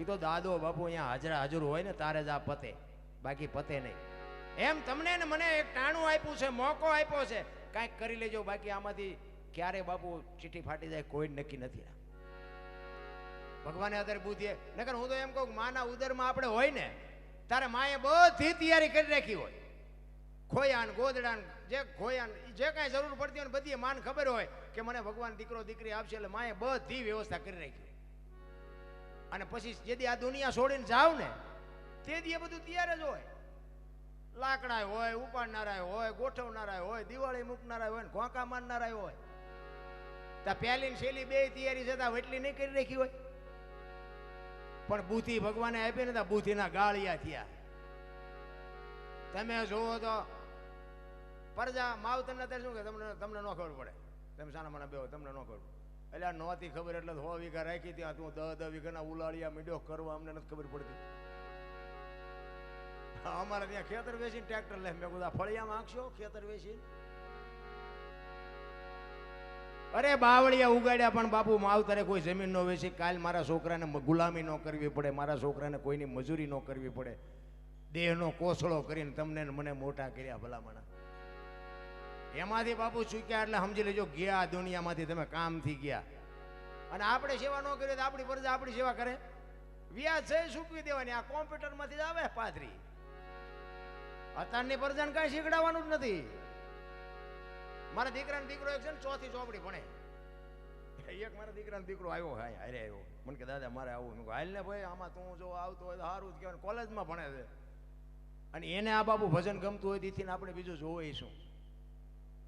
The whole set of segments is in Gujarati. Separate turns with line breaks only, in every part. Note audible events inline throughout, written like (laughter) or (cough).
એ તો દાદો, બાપુ અહીંયા હાજરા, હાજર હોય ને, તારે જ આ પતે. બાકી પતે નહીં. એમ તમને ને મને એક ટાણું આપ્યું છે, મોકો આપ્યો છે. કાંઈક કરી લેજો, બાકી આમાંથી ક્યારે બાપુ ચીઠી ફાટી જાય કોઈ નક્કી નથી. ભગવાને અત્યારે બુદ્ધિએ નકર હું તો એમ કહું માના ઉદરમાં આપણે હોય ને, તારે માએ બધી તૈયારી કરી રાખી હોય. ખોયાન ગોદડાન જે ખોયાન જે કાંઈ જરૂર પડતી હોય બધી માન ખબર હોય કે મને ભગવાન દીકરો દીકરી આપશે એટલે માએ બધી વ્યવસ્થા કરી રાખી. અને પછી જેદી આ દુનિયા છોડીને જાવ ને તે દી બધું તૈયાર જ હોય. લાકડા હોય ઉપાડનારા હોય ગોઠવનારા હોય, દિવાળી મૂકનારા હોય ઘોંકા મારનારા હોય. તો પહેલી ને છેલ્લી બે તૈયારી છે, તા એટલી નહીં કરી રાખી હોય. પણ બુદ્ધિ ભગવાને આપી ને બુદ્ધિના ગાળિયા થયા. તમે જુઓ તો પરજા માવતરને અત્યારે શું કે, તમને તમને ન ખબર પડે. તમે સાના મને બે તમને ન ખબર પડે. એટલે આ નહોતી ખબર એટલે સો વીઘા રાખી ત્યાં તું દસ દહ વીઘાના ઉલાળિયા મીડો કરવા અમને નથી ખબર પડતી. અમારે ત્યાં ખેતર વેચીને ટ્રેક્ટર લે. મેં બધા ફળિયામાં આંકશો? ખેતર વેચીને? અરે બાવળિયા ઉગાડ્યા પણ બાપુ માવતરે કોઈ જમીન નો વેચી. કાલ મારા છોકરાને ગુલામી ન કરવી પડે. મારા છોકરાને કોઈની મજૂરી ન કરવી પડે. દેહનો કોસળો કરીને તમને મને મોટા કર્યા ભલામણા. એમાંથી બાપુ ચૂક્યા એટલે સમજી લેજો ગયા દુનિયામાંથી તમે કામથી ગયા. અને આપણે સેવા ન કરીએ તો આપણી ફરજ આપણી સેવા કરે. વ્યાજ છે ચૂકવી દેવાની. આ કોમ્પ્યુટરમાંથી જ આવે પાથરી અત્યારની પ્રજાને કાંઈ શીખડાવવાનું જ નથી. મારા દીકરાનો દીકરો એક છે ને, ચોથી ચોપડી ભણે. એક મારા દીકરાનો દીકરો આવ્યો હા હારે આવ્યો. મને કે, દાદા, મારે આવું. મેં હાલ ને ભાઈ, આમાં તું જો આવતો હોય તો સારું જ કહેવાય કોલેજમાં ભણે છે. અને એને આ બાબુ ભજન ગમતું હોય તેથી આપણે બીજું જોઈશું.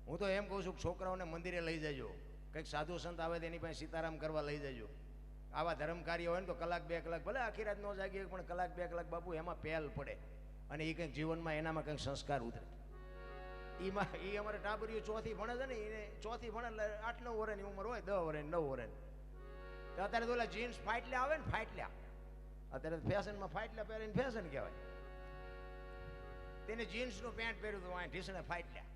હું તો એમ કહું છું કે છોકરાઓને મંદિરે લઈ જજો. કંઈક સાધુ સંત આવે તેની પાસે સીતારામ કરવા લઈ જજો. આવા ધર્મ હોય ને તો કલાક બે કલાક ભલે આખી રાત ન જાગીએ પણ કલાક બે કલાક બાપુ એમાં પહેલ પડે. અને એ કંઈક જીવનમાં એનામાં કંઈક સંસ્કાર ઉતરે. એમાં એ અમારે ટાબરીઓ ચોથી ભણે છે ને એને ચોથી ભણે એટલે આઠ નવ વર્ષની ઉંમર હોય, દસ વર્ષની નવ વર્ષની અત્યારે તો ઓલા જીન્સ ફાટલ્યા આવે ને ફાટલ્યા અત્યારે ફેશનમાં ફાટલ્યા પહેરીને ફેશન કહેવાય. તેને જીન્સનું પેન્ટ પહેર્યું હતું આ ઢીસણે ફાટલ્યા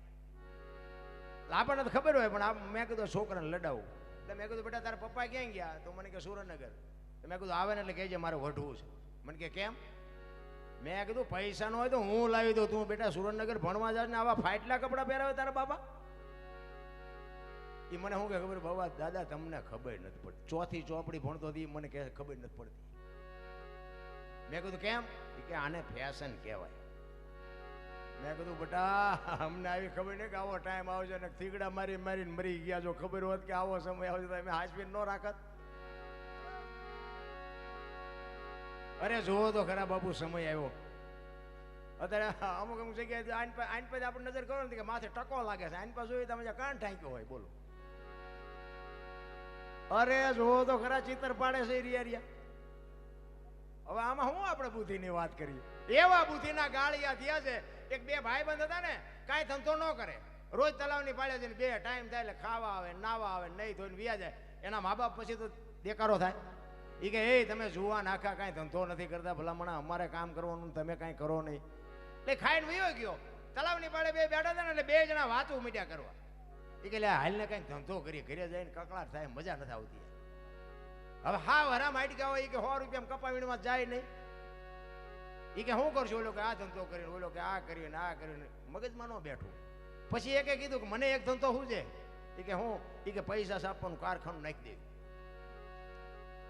આપણને તો ખબર હોય, પણ મેં કીધું છોકરાને લડાવું. એટલે મેં કીધું, બેટા, તારા પપ્પા ક્યાં ગયા? તો મને કે, સુરેન્દ્રનગર. મેં કીધું, આવે ને એટલે કહેજે મારે વઢવું છે. મને કે, કેમ? મેં કીધું, પૈસા હોય તો હું લાવી દઉં તું, બેટા, સુરેન્દ્રનગર ભણવા જાય ને આવા ફાટલા કપડાં પહેરાવે તારા બાપા. એ મને શું કે ખબર? બાબા, દાદા, તમને ખબર નથી પડતી. ચોથી ચોપડી ભણતો હતી મને કે ખબર નથી પડતી. મેં કીધું, કેમ? કે, આને ફેશન કહેવાય. મેં કીધું, બેટા, અમને આવી ખબર નહીં કે આવો ટાઈમ આવશે ને થીગડા મારી મારીને મરી ગયા. જો ખબર હોત કે આવો સમય આવશે તો અમે હાજપીન ન રાખત. અરે, જુઓ તો ખરા બાપુ, સમય આવ્યો. અત્યારે અમુક અમુક જગ્યાએ આઈન પર આઈન પર આપણે નજર કરો ને કે માથે ટકો લાગે છે. આઈન પર જોઈએ તમે કાન ઠાંક્યો હોય, બોલો. અરે, જુઓ તો ખરા ચિત્ર પાડે છે રિયા રિયા હવે આમાં હું આપણે બુદ્ધિની વાત કરીએ? એવા બુદ્ધિના ગાળિયા થયા છે એક બે ભાઈ બંધ હતા ને, કાંઈ ધંધો ન કરે. રોજ તલાવની પાડે છે બે, ટાઈમ થાય એટલે ખાવા આવે, નાવા આવે, નહીં ધોઈને વ્યા જાય. એના મા બાપ પછી તો દેકારો થાય. એ કે એ, તમે જુવા નાખા કાંઈ ધંધો નથી કરતા, ભલામણા, અમારે કામ કરવાનું, તમે કાંઈ કરો નહીં. એટલે ખાઈને વયો ગયો. તલાવની પાડે બે બેઠા હતા ને, એટલે બે જણા વાતું મીટ્યા કરવા. એ કે હાલને કાંઈક ધંધો કરીએ ઘરે જઈને કકળાટ થાય, મજા નથી આવતી. હવે હા હરામ ગયા હોય કે સો રૂપિયા કપાવીણમાં જાય નહીં. એ કે શું કરશું? ઓલો કે આ ધંધો કરીને, ઓલો કે આ કર્યું ને આ કર્યું ને મગજમાં ન બેઠું. પછી એકે કીધું કે મને એક ધંધો શું છે? એ કે હું એ કે પૈસા સાપવાનું કારખાનું નાખી દેવું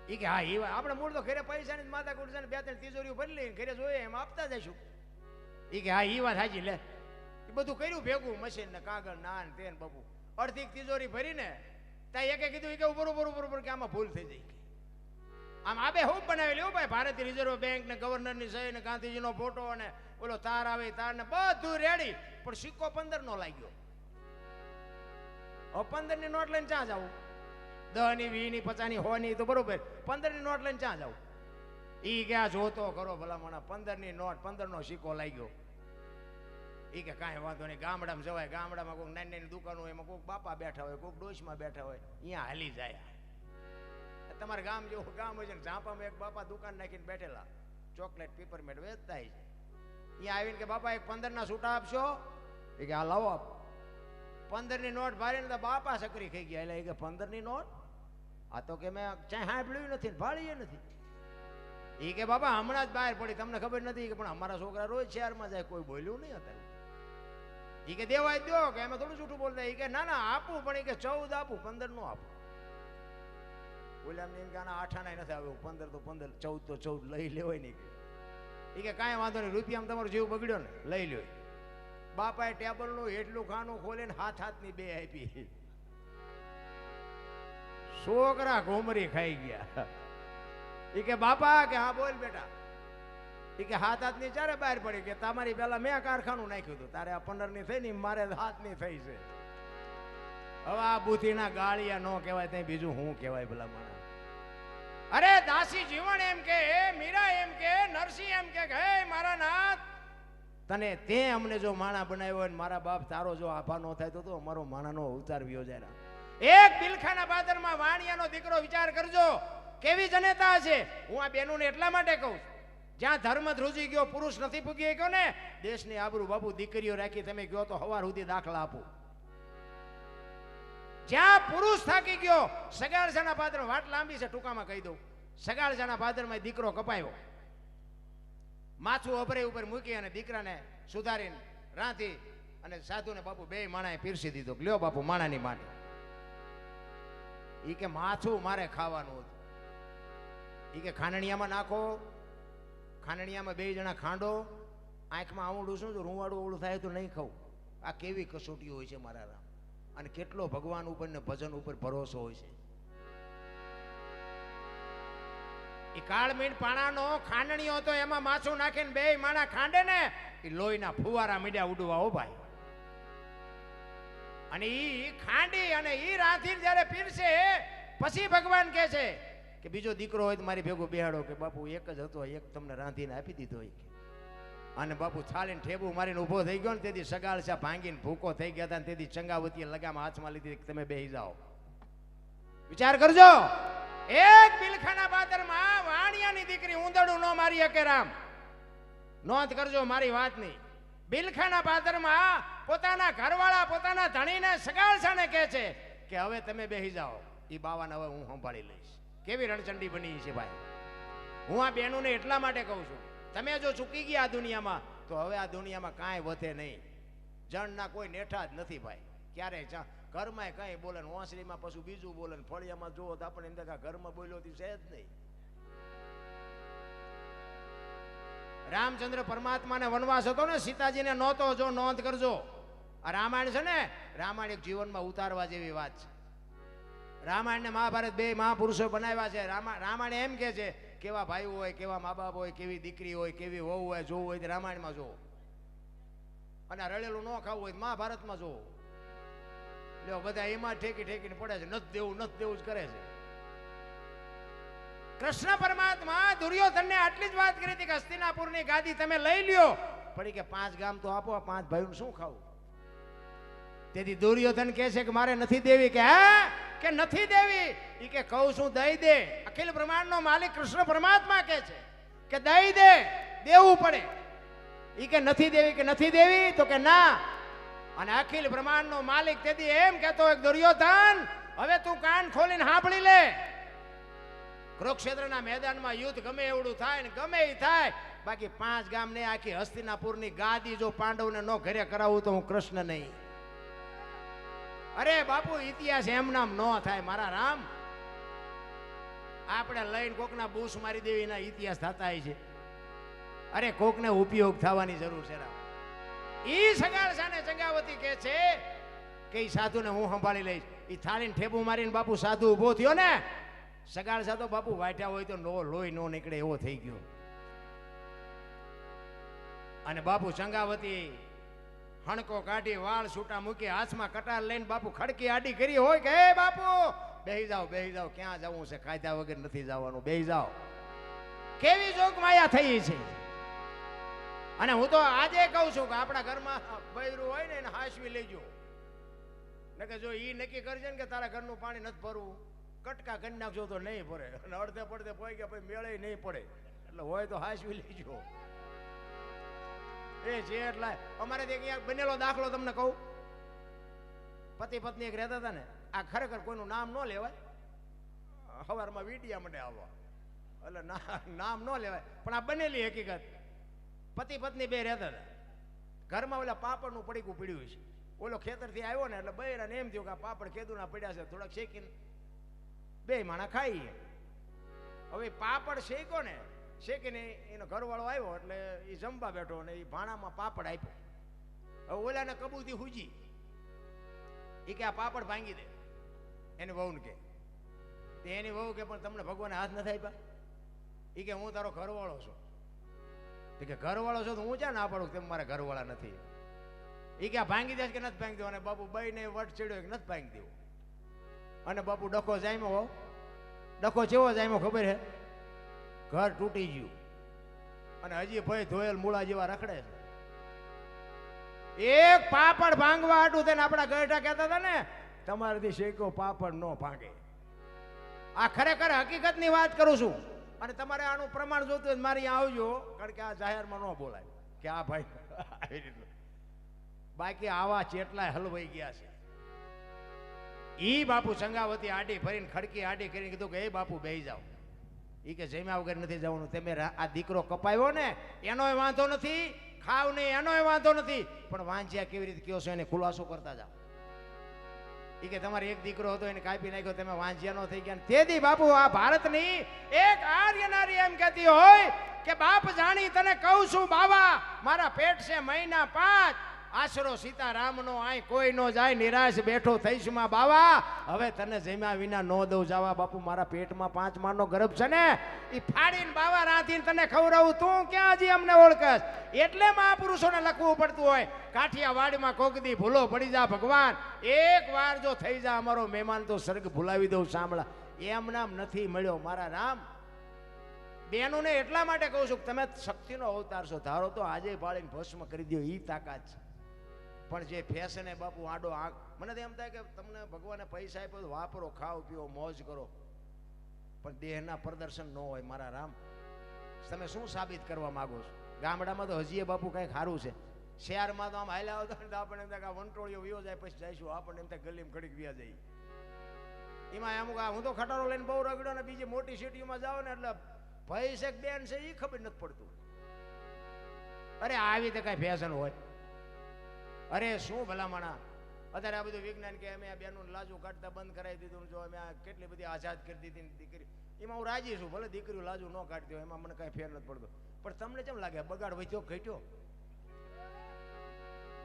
એ કે હા એ આપણે મૂળ તો ઘરે પૈસાની માતા કુટ છે ને, બે ત્રણ તિજોરીઓ ભરી લઈને ઘરે જોઈએ એમ આપતા જઈશું. એ કે હા એ વાત સાચી, લે. એ બધું કર્યું, ભેગું મશીન ને કાગળ નાન તેન બબુ અડધી તિજોરી ભરીને, ત્યાં એકે કીધું એ કે બરોબર બરોબર કે આમાં ભૂલ થઈ જાય. આમ આબે હું બનાવેલી, હો ભાઈ, ભારતીય રિઝર્વ બેંક ને ગવર્નરની સહી ને ગાંધીજીનો ફોટો અને ઓલો તાર આવે તાર ને બધું રેડી પણ સિક્કો પંદર નો લાગ્યો. પંદરની નોટ લઈને ક્યાં જવું? દહની વી ની પચાસની હો ની તો બરોબર. પંદરની નોટ લઈને ક્યાં જવું? ઈ ક્યાં જોતો કરો ભલામણા. પંદરની નોટ પંદર નો સિક્કો લાગ્યો. ઈ કે કાંઈ વાંધો નહીં. ગામડામાં જવાય. ગામડામાં કોઈક નાની નાની દુકાનો હોય, એમાં કોઈક બાપા બેઠા હોય, કોઈક ડોશમાં બેઠા હોય અહીંયા હાલી જાય. તમારે ગામ જેવું ગામ હોય છે ઝાંપામાં એક બાપા દુકાન નાખીને બેઠેલા. ચોકલેટ પીપરમેટ વેચતા છે ત્યાં આવીને કે, બાપા, એક પંદર ના છૂટા આપશો? એ કે આ લાવો આપ. પંદરની નોટ ભારીને તો બાપા સકરી ખાઈ ગયા. એટલે એ કે પંદરની નોટ? આ તો કે મેં ચાય સાંભળ્યું નથી ભાળીએ નથી. એ કે, બાપા, હમણાં જ બહાર પડી. તમને ખબર નથી કે, પણ અમારા છોકરા રોજ શહેરમાં જાય, કોઈ બોલ્યું નહીં અત્યારે. એ કે, દેવાય દો કે, એમાં થોડું જૂઠું બોલતા એ કે, ના ના, આપું, પણ એ કે, ચૌદ આપું, પંદરનું આપું. બોલ્યા એમ કે આના નથી આવ્યો. પંદર તો પંદર, ચૌદ તો ચૌદ, લઈ લેવાય નહીં એ કે કાંઈ વાંધો નહીં રૂપિયામાં તમારો જીવ બગડ્યો ને, લઈ લ્યો બાપાએ ટેબલનું એટલું ખાનું ખોલીને હાથ હાથની બે આપી. છોકરા ઘોમરી ખાઈ ગયા. એ કે, બાપા, કે હા, બોલ બેટા. એ કે, હાથ હાથની ચારે બહાર પડી કે તમારી પહેલા મેં કારખાનું નાખ્યું હતું. તારે આ પંદરની થઈ ને મારે હાથની થઈ છે. હવે આ બુથીના ગાળિયા ન કહેવાય, ત્યાં બીજું હું કહેવાય ભલા માણસ. અરે દાસી જીવન એમ કે મીરા એમ કે નરસિંહ એમ કે હે મારા નાથ. તને તે અમને જો માણા બનાવ્યો હોય મારા બાપ તારો જો આભા નો થાય તો તો અમારો માણાનો અવતાર વ્યો જાય એક બિલખાના બાદરમાં વાણિયાનો દીકરો વિચાર કરજો, કેવી જનેતા છે? હું આ બેનુને એટલા માટે કહું જ્યાં ધર્મ ધ્રુજી ગયો, પુરુષ નથી પૂગી ગયો ને, દેશની આબરૂ બાબુ દીકરીઓ રાખી તમે ગયો તો હવાર સુધી દાખલા આપો. જ્યાં પુરુષ થાકી ગયો, સગાળજાના પાદર વાટ લાંબી છે, ટૂંકામાં કહી દઉં. સગાળજાના પાદરમાં દીકરો કપાયો. માથું અભરે ઉપર મૂકી અને દીકરાને સુધારીને રાંધી અને સાધુને બાપુ બે માણાએ પીરસી દીધો. લ્યો બાપુ, માણાની માટે ઈ કે માથું મારે ખાવાનું હતું. ઈ કે ખાંડણિયામાં નાખો. ખાંડણિયામાં બે જણા ખાંડો. આંખમાં આવડું શું રૂવાડું ઓળું થાય તો નહીં ખાવું. આ કેવી કસોટી હોય છે મારા રામ. અને કેટલો ભગવાન ઉપર ને ભજન ઉપર ભરોસો હોય છે. એ કાળમીણ પાણાનો ખાંડણીઓ હતો એમાં માછું નાખીને બે માણા ખાંડે ને એ લોહીના ફુવારા મીડ્યા ઉડવા હો ભાઈ. અને ઈ ખાંડી અને ઈ રાંધીને જ્યારે પીરશે પછી ભગવાન કહે છે કે બીજો દીકરો હોય તો મારી ભેગો બેહાડો કે બાપુ એક જ હતો, એક તમને રાંધીને આપી દીધો હોય અને બાપુ થાળીને ઠેબુ મારીને ઊભો થઈ ગયો ને તેથી સગાળસા ભાંગીને ભૂકો થઈ ગયા હતા તેથી ચંગાવતીએ લગામ હાથમાં લીધી તમે બેસી જાઓ. વિચાર કરજો, એક બિલખાના બાદરમાં વાણિયાની દીકરી ઉંદડું ન મારી શકે રામ. નોંધ કરજો મારી વાતની. બિલખાના પાદરમાં પોતાના ઘરવાળા પોતાના ધણીને સગાળસાને કહે છે કે હવે તમે બેસી જાઓ. એ બાવાને હવે હું સંભાળી લઈશ. કેવી રણચંડી બની છે ભાઈ? હું આ બહેનોને એટલા માટે કહું છું. તમે જો ચૂકી ગયા આ દુનિયામાં, તો હવે આ દુનિયામાં કાંઈ વધે નહીં. જણના કોઈ નેઠા જ નથી ભાઈ. ક્યારેય જ ઘરમાં કંઈ બોલે ને ઓસરીમાં પશુ બીજું બોલે ફળિયામાં જોવો તો આપણે એમ થાય ઘરમાં બોલ્યો હતી છે જ નહીં. રામચંદ્ર પરમાત્માને વનવાસ હતો ને, સીતાજીને નહોતો, જો નોંધ કરજો. આ રામાયણ છે ને, રામાયણ એક જીવનમાં ઉતારવા જેવી વાત છે. રામાયણ ને મહાભારત બે મહાપુરુષો બનાવ્યા છે. રામા, રામાયણ એમ કે છે કેવા ભાઈ હોય, કેવા મા બાપ હોય, કેવી દીકરી હોય, કેવી વહુ હોય, જોવું હોય રામાયણમાં જોવો. અને આ રળેલું ન ખાવું હોય મહાભારતમાં જોવો. લ્યો, બધા એમાં ઠેકી ઠેકીને પડે છે, નથી દેવું નથી દેવું જ કરે છે. કૃષ્ણ પરમાત્મા દુર્યોધનને આટલી જ વાત કરી હતી કે હસ્તિનાપુરની ગાદી તમે લઈ લ્યો. પડી કે પાંચ ગામ તો આપો પાંચ ભાઈઓને શું ખાવું? તેથી દુર્યોધન કહે છે કે મારે નથી દેવી કે, હે? કે નથી દેવી? ઈ કે, કહું છું, દઈ દે. અખિલ બ્રહ્માંડનો માલિક કૃષ્ણ પરમાત્મા કહે છે કે, દઈ દે, દેવું પડે. ઈ કે, નથી દેવી કે નથી દેવી? તો કે, ના. અને અખિલ બ્રહ્માંડનો માલિક તેથી એમ કહેતો એક દુર્યોધન, હવે તું કાન ખોલીને સાંભળી લે. કુરુક્ષેત્રના મેદાનમાં યુદ્ધ ગમે એવડું થાય ને ગમે એ થાય, બાકી પાંચ ગામ ને આખી હસ્તિનાપુરની ગાદી જો પાંડવને ન ઘરે કરાવું તો હું કૃષ્ણ નહીં. અરે બાપુ, ઇતિહાસ એમ નામ ન થાય, મારા રામ. આપણે લઈને કોકના બૂસ મારી દેવીના ઇતિહાસ થતા છે. અરે કોકને ઉપયોગ થવાની જરૂર છે, રામ. ઈ સગાળ સાને ચંગાવતી કે છે કે સાધુને હું સંભાળી લઈશ. ઈ થાળીને ઠેબુ મારીને બાપુ સાધુ ઊભો થયો ને, સગાળ સાધુ બાપુ વાટ્યા હોય તો નો લોહી નો નીકળે, એવો થઈ ગયો. અને બાપુ ચંગાવતી હણકો કાઢી, વાળ છૂટા મૂકી, હાથમાં કટાર લઈને બાપુ ખડકી આડી કરી હોય કે, હે બાપુ, બેહી જાઓ બેહી જાઓ, ક્યાં જવું છે? કાયદા વગર નથી જવાનું, બેહી જાઓ. કેવી જોગ માયા થઈ છે? અને હું તો આજે કહું છું કે આપણા ઘરમાં બૈરું હોય ને, એને હાસવી લેજો. કે જો ઈ નક્કી કરજે ને કે તારા ઘરનું પાણી નથી ભરવું. કટકા કરી નાખજો તો નહીં ભરે. અને અડધે પડધે પોઈ ગયા પછી મેળે નહીં પડે. એટલે હોય તો હાસવી લેજો. એ છે એટલે અમારે ત્યાં ક્યાંક બનેલો દાખલો તમને કહું. પતિ પત્ની એક રહેતા હતા ને, આ ખરેખર કોઈનું નામ ન લેવાય. સવારમાં વીડિયા માટે આવવા એટલે નામ ન લેવાય. પણ આ બનેલી હકીકત. પતિ પત્ની બે રહેતા હતા. ઘરમાં ઓલા પાપડનું પડીકું પડ્યું છે ઓલો ખેતરથી આવ્યો ને, એટલે બૈરાને એમ થયું કે આ પાપડ ખેદુના પડ્યા છે, થોડાક શેકીને બે માણા ખાઈએ. હવે પાપડ શેક્યો ને શેકીને એનો ઘરવાળો આવ્યો એટલે એ જમવા બેઠો ને એ ભાણામાં પાપડ આપ્યો. હવે ઓલાને કબૂતી હુજી. એ કે આ પાપડ ભાંગી દે. એની વહુને કે. એની વહુ કે, પણ તમને ભગવાને હાથ નથી આપ્યા? એ કે, હું તારો ઘરવાળો છું. તે કે, ઘરવાળો છો તો હું ક્યાં ના પાડું કે તેમ મારા ઘરવાળા નથી? એ કે ભાંગી દેશ કે નથી ભાંગી દેવો? અને બાપુ બઈને વટ ચડ્યો કે, નથી ભાંગી દેવો. અને બાપુ ડખો જામ્યો ડખો જેવો જામ્યો ખબર હે? ઘર તૂટી ગયું. અને હજી ભાઈ ધોયેલ મૂળા જેવા રખડે છે. એક પાપડ ભાંગવા હાટું તેને આપણા ગઢા કહેતા હતા ને, તમારાથી શેકો પાપડ નો ભાંગે. આ ખરેખર હકીકતની વાત કરું છું. અને તમારે આનું પ્રમાણ જોતું હોય મારી આવજો, કારણ કે આ જાહેરમાં ન બોલાય. કે આ ભાઈ (laughs) આવી રીતનું બાકી આવા ચેટલાય હલવાઈ ગયા છે. ઈ બાપુ સંગાવતી આડી ફરીને ખડકી આડી કરીને કીધું કે, એ બાપુ બેહી જાઓ. ઈ કે જમ્યા વગર નથી જવાનું. તમે આ દીકરો કપાયો ને, એનોય વાંધો નથી. ખાવ નહીં, એનોય વાંધો નથી. પણ વાંચ્યા કેવી રીતે કયો છો એને ખુલાસો કરતા જાઓ. ઈ કે તમારે એક દીકરો હતો, એને કાપી નાખ્યો, તમે વાંચ્યા નો થઈ ગયા. તેથી બાપુ, આ ભારતની એક આર્ય નારી એમ કહેતી હોય કે, બાપ જાણી તને કહું છું, બાવા, મારા પેટ છે મહિના પાંચ. આશરો સીતારામનો, આય કોઈ નો જાય, નિરાશ બેઠો થઈશમાં બાવા. હવે તને જમ્યા વિના નો દઉં, જાવા બાપુ, મારા પેટમાં પાંચ મારનો ગર્ભ છે ને એ ફાડીને બાવા રાંધીને તને ખવડાવું, તું ક્યાં હજી અમને ઓળખસ? એટલે મહાપુરુષોને લખવું પડતું હોય, કાઠિયાવાડમાં કોકદી ભૂલો પડી જા ભગવાન. એક વાર જો થઈ જા અમારો મહેમાન, તો સ્વર્ગ ભૂલાવી દઉં, સાંભળા. એમ નામ નથી મળ્યો મારા રામ. બેનોને એટલા માટે કહું છું કે તમે શક્તિનો અવતાર છો. ધારો તો આજે ફાળીને ભસ્મ કરી દો એ તાકાત છે. પણ જે ફેશને બાપુ આડો આંખ મને તો એમ થાય કે તમને ભગવાને પૈસા આપ્યો વાપરો, ખાઓ, પીઓ, મોજ કરો. પણ દેહના પ્રદર્શન ન હોય મારા રામ. તમે શું સાબિત કરવા માગો છો? ગામડામાં તો હજી એ બાપુ કંઈક સારું છે. શહેરમાં તો આમ હાલ્યા આવતા તો આપણને એમ થાય કે વંટોળીઓ વિયો જાય, પછી જઈશું. આપણને એમ થાય ગલીમાં ઘડીક વ્યા જઈએ. એમાં એમ હું તો ખટારો લઈને બહુ રગડ્યો ને બીજી મોટી સિટીમાં જાઓ ને એટલે ભાઈ છે બેન છે એ ખબર નથી પડતું. અરે આવી તો કઈ ફેશન હોય. અરે શું ભલામણા? અત્યારે આ બધું વિજ્ઞાન કે અમે આ બેનું લાજુ કાઢતા બંધ કરાવી દીધું જો અમે આ કેટલી બધી આઝાદ કરી દીધી દીકરી. એમાં હું રાજી છું, ભલે દીકરીઓ લાજુ ન કાઢતી હોય, એમાં મને કાંઈ ફેર નથી પડતો. પણ તમને કેમ લાગે બગાડ વધ્યો ઘટ્યો?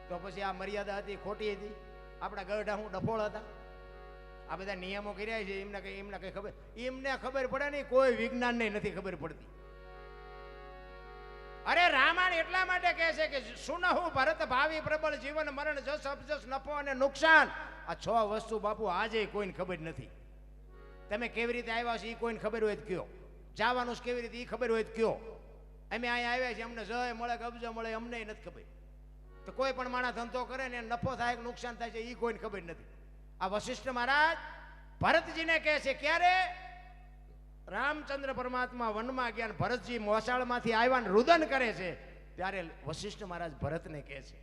તો પછી આ મર્યાદા હતી, ખોટી હતી? આપણા ગરડા હું ડફોળ હતા? આ બધા નિયમો કર્યા છે, એમને કઈ એમને કઈ ખબર એમને ખબર પડે નહીં, કોઈ વિજ્ઞાનને નથી ખબર પડતી. અરે રામાયણ એટલા માટે કહે છે કે સુનહુ ભરત ભાવિ પ્રબળ જીવન મરણ જસ અપજસ નફો અને નુકસાન. આ છ વસ્તુ બાપુ આજે કોઈને ખબર નથી. તમે કેવી રીતે આવ્યા છો એ કોઈને ખબર હોય તો કયો જવાનું કેવી રીતે એ ખબર હોય તો કયો અમે અહીંયા આવ્યા છીએ, અમને જય મળે કે મળે અમને નથી ખબર. તો કોઈ પણ માણસ ધંધો કરે ને નફો થાય કે નુકસાન થાય છે એ કોઈને ખબર નથી. આ વશિષ્ઠ મહારાજ ભરતજીને કહે છે, ક્યારે રામચંદ્ર પરમાત્મા વનમાં ગયા ભરતજી મોસાળમાંથી આવ્યા ને રુદન કરે છે, ત્યારે વશિષ્ઠ મહારાજ ભરતને કહે છે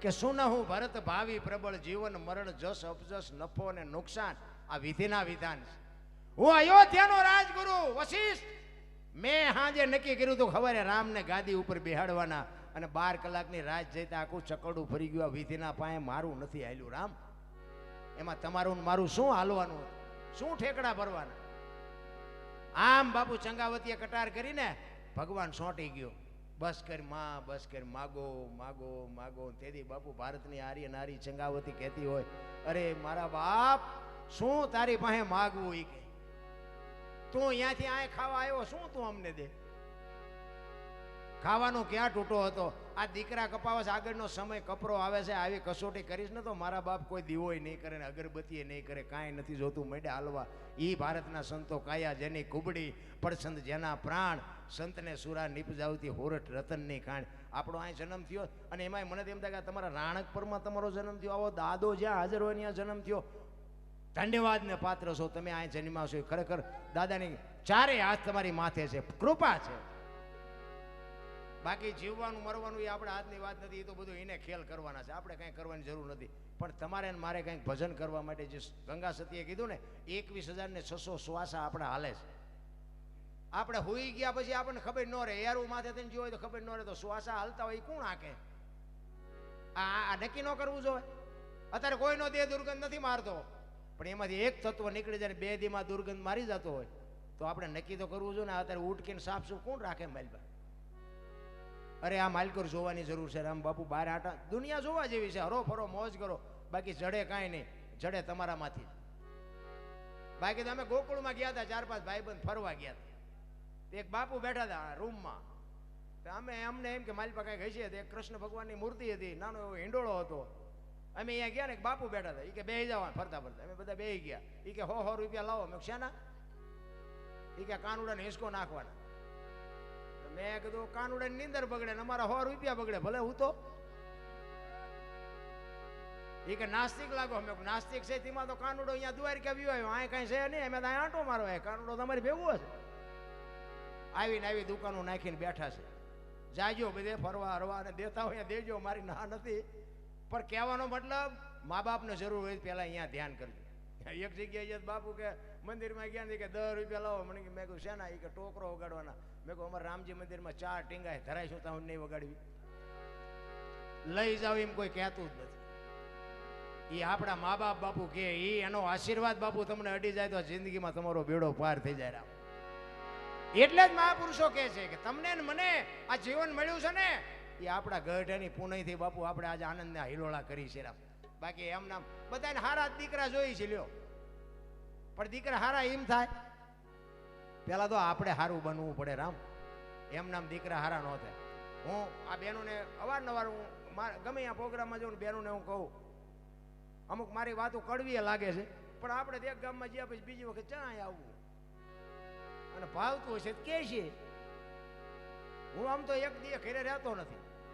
કે, શું હું ભરત ભાવિ પ્રબળ જીવન મરણ જસ અપજસ નફો અને નુકસાન? આ વિધિના વિધાન છે. હું અયોધ્યાનો રાજગુરુ, વશિષ્ઠ! મેં હાજે નક્કી કર્યું હતું, ખબર રામને ગાદી ઉપર બેહાડવાના અને બાર કલાકની રાત જઈતા આખું ચકડું ફરી ગયું, આ વિધિના પાયે મારું નથી હાલ્યું. રામ, એમાં તમારું ને મારું શું હાલવાનું શું ઠેકડા ભરવાના? આમ બાપુ ચંગાવતીએ કટાર કરીને ભગવાન સોંટી ગયો. બસ કરમાં, બસ કર માગો માગો માગો. તેથી બાપુ ભારતની આર્ય નારી ચંગાવતી કહેતી હોય, અરે, મારા બાપ, શું તારી પાસે માગવું ઈ કે? તું અહીંયાથી આય ખાવા આવ્યો, શું તું અમને દે? ખાવાનો ક્યાં તૂટો હતો? આ દીકરા કપાવસ આગળનો સમય કપરો આવે છે, આવી કસોટી કરીશ ને તો મારા બાપ કોઈ દીવોય નહીં કરે ને અગરબત્તીએ નહીં કરે, કાંઈ નથી જોતું, મેડે હાલવા. એ ભારતના સંતો કાયા જેની કુબડી પડસંદ જેના પ્રાણ, સંતને સુરા નીપજાવતી હોરઠ રતનની ખાણ. આપણો અહીં જન્મ થયો અને એમાંય મને તેમ થાય કે તમારા રાણકપુરમાં તમારો જન્મ થયો, આવો દાદો જ્યાં હાજર હોય ત્યાં જન્મ થયો. ધન્યવાદને પાત્ર છો, તમે અહીં જન્મ્યા છો. ખરેખર દાદાની ચારે હાથ તમારી માથે છે. કૃપા છે. બાકી જીવવાનું, મરવાનું એ આપણે હાથની વાત નથી, એ તો બધું એને ખેલ કરવાના છે. આપણે કંઈ કરવાની જરૂર નથી. પણ તમારે મારે કંઈક ભજન કરવા માટે જે ગંગા સતીએ કીધું ને, એકવીસ હજાર ને છસો શ્વાસા આપણે હાલે છે. આપણે હોઈ ગયા પછી આપણને ખબર ન રહે. યારું માથે થઈને જોયું તો ખબર ન રહે તો શ્વાસા હાલતા હોય કોણ આકે આ આ નક્કી ન કરવું જોઈએ. અત્યારે કોઈનો દેહ દુર્ગંધ નથી મારતો. પણ એમાંથી એક તત્વ નીકળી જાય બે દીમાં દુર્ગંધ મારી જતો હોય, તો આપણે નક્કી તો કરવું જોઈએ ને અત્યારે ઉટકીને સાફ શું કોણ રાખે માલબા અરે, આ માલકુર જોવાની જરૂર છે. રામ બાપુ બહાર આટા. દુનિયા જોવા જેવી છે. હરો ફરો, મોજ કરો. બાકી જડે કાંઈ નહીં. જડે તમારામાંથી. બાકી તમે ગોકુળમાં ગયા હતા. ચાર પાંચ ભાઈબંધ ફરવા ગયા હતા. એક બાપુ બેઠા હતા રૂમમાં. અમે અમને એમ કે, મારી પાસે કઈ હશે. એક કૃષ્ણ ભગવાનની મૂર્તિ હતી. નાનો એવો હિંડોળો હતો. અમે અહીંયા ગયા ને બાપુ બેઠા હતા. એ કે બે જવા ફરતા ફરતા. અમે બધા બેહી ગયા. એ કે, હો હો, રૂપિયા લાવો. મેં શાના? એ કે, કાનુડાને હિસકો નાખવાના. મેં કીધું કાનુડાની નીંદર બગડે ને અમારા સો રૂપિયા બગડે, ભલે હું તો. એ કે નાસ્તિક લાગો, અમે નાસ્તિક છે, તેમાં તો કાનુડો અહીંયા દ્વારકા કે આવ્યો? અહીં કાંઈ છે નહીં, અમે તો આંટો આવ્યા. કાનુડો તમારી ભેગું હશે આવીને આવી દુકાનો નાખીને બેઠા છે. જાજો બધે ફરવા હરવા અને દેતા હોય, દેજો, મારી ના નથી. પણ કહેવાનો મતલબ, મા બાપને જરૂર હોય પહેલાં અહીંયા ધ્યાન કરજો. એક જગ્યાએ બાપુ કે, મંદિરમાં ગયા કે દસ રૂપિયા લાવો. મને મેં કહ્યું શેના? એ કે, ટોકરો વગાડવાના મેં કહું અમારે રામજી મંદિરમાં ચાર ટીંગાય ધરાય શું તમે નહીં વગાડવી. લઈ જાવ એમ કોઈ કહેતું જ નથી. એ આપણા મા બાપ બાપુ કે એ એનો આશીર્વાદ બાપુ તમને અડી જાય તો જિંદગીમાં તમારો બેડો પાર થઈ જાય રામ. એટલે જ મહાપુરુષો કહે છે કે, તમને મને આ જીવન મળ્યું છે ને? એ આપણા ગઢની પુણ્યથી બાપુ આપણે આજે આનંદના હિલોળા કરી છે રામ. બાકી એમ નામ બધાને હારા દીકરા જોઈ છે, લ્યો. પણ દીકરા હારા એમ થાય? પેલા તો આપણે સારું બનવું પડે રામ. એમ નામ દીકરા હારા ન થાય. હું આ બહેનોને અવારનવાર હું ગમે આ પ્રોગ્રામમાં જાઉં બહેનોને હું કહું, અમુક મારી વાતો કડવી લાગે છે, પણ આપણે એક ગામમાં જ્યાં પછી બીજી વખત ચાય આવવું? અને ભાવતું હશે કે છે. હું આમ તો એક દિવસ ઘરે રહેતો નથી.